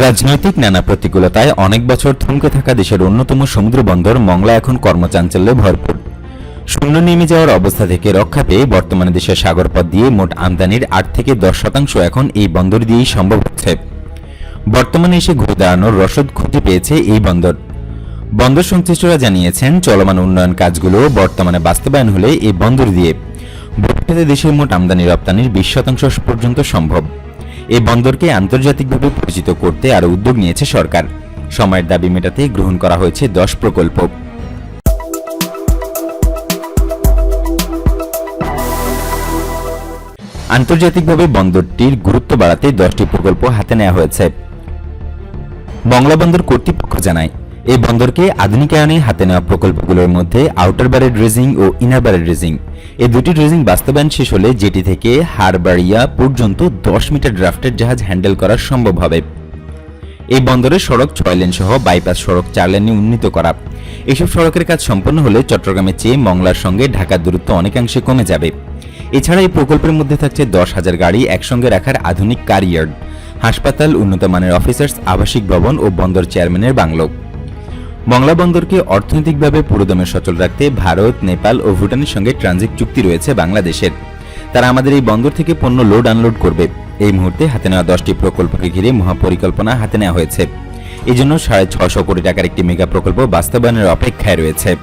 রাজনৈতিক নানা প্রতিকূলতায় অনেক বছর থমকে থাকা দেশের অন্যতম সমুদ্র বন্দর মংলা এখন কর্মচাঞ্চল্যে ভরপুর। শূন্য নেমে যাওয়ার অবস্থা থেকে রক্ষা পেয়ে বর্তমানে দেশের সাগরপথ দিয়ে মোট আমদানির আট থেকে দশ শতাংশ এখন এই বন্দর দিয়েই সম্ভব হচ্ছে। বর্তমানে এসে ঘুরে দাঁড়ানোর রসদ খুঁজে পেয়েছে এই বন্দর। বন্দর সংশ্লিষ্টরা জানিয়েছেন, চলমান উন্নয়ন কাজগুলো বর্তমানে বাস্তবায়ন হলে এই বন্দর দিয়ে ভবিষ্যতে দেশের মোট আমদানি রপ্তানির বিশ শতাংশ পর্যন্ত সম্ভব। এই বন্দরকে আন্তর্জাতিকভাবে পরিচিত করতে আরও উদ্যোগ নিয়েছে সরকার। সময়ের দাবি মেটাতে গ্রহণ করা হয়েছে দশ প্রকল্প। আন্তর্জাতিকভাবে বন্দরটির গুরুত্ব বাড়াতে দশটি প্রকল্প হাতে নেওয়া হয়েছে। বাংলা বন্দর কর্তৃপক্ষ জানায় এই বন্দরকে আধুনিকায়নে হাতে নেওয়া প্রকল্পগুলোর মধ্যে আউটার বারে ড্রেজিং ও ইনার বারে ড্রেজিং এই দুটি ড্রেজিং বাস্তবায়ন শেষ হলে যেটি থেকে হারবাড়িয়া পর্যন্ত দশ মিটার ড্রাফটের জাহাজ হ্যান্ডেল করা সম্ভব হবে। এই বন্দরে সড়ক ছয় লেন সহ বাইপাস সড়ক চার লেনে উন্নীত করা। এসব সড়কের কাজ সম্পন্ন হলে চট্টগ্রামের চেয়ে মংলার সঙ্গে ঢাকার দূরত্ব অনেকাংশে কমে যাবে। এছাড়া এই প্রকল্পের মধ্যে থাকছে দশ হাজার গাড়ি একসঙ্গে রাখার আধুনিক কার ইয়ার্ড হাসপাতাল উন্নত মানের অফিসার্স আবাসিক ভবন ও বন্দর চেয়ারম্যানের বাংলো। মংলা বন্দরকে অর্থনৈতিকভাবে পুরোদমে সচল রাখতে ভারত, নেপাল ও ভুটানের সঙ্গে ট্রানজিট চুক্তি রয়েছে বাংলাদেশের। তারা আমাদের এই বন্দর থেকে পণ্য লোড আনলোড করবে। এই মুহূর্তে হাতে নেওয়া দশটি প্রকল্পকে ঘিরে মহাপরিকল্পনা হাতে নেওয়া হয়েছে। এই জন্য সাড়ে ছশো কোটি টাকার একটি মেগা প্রকল্প বাস্তবায়নের অপেক্ষায় রয়েছে।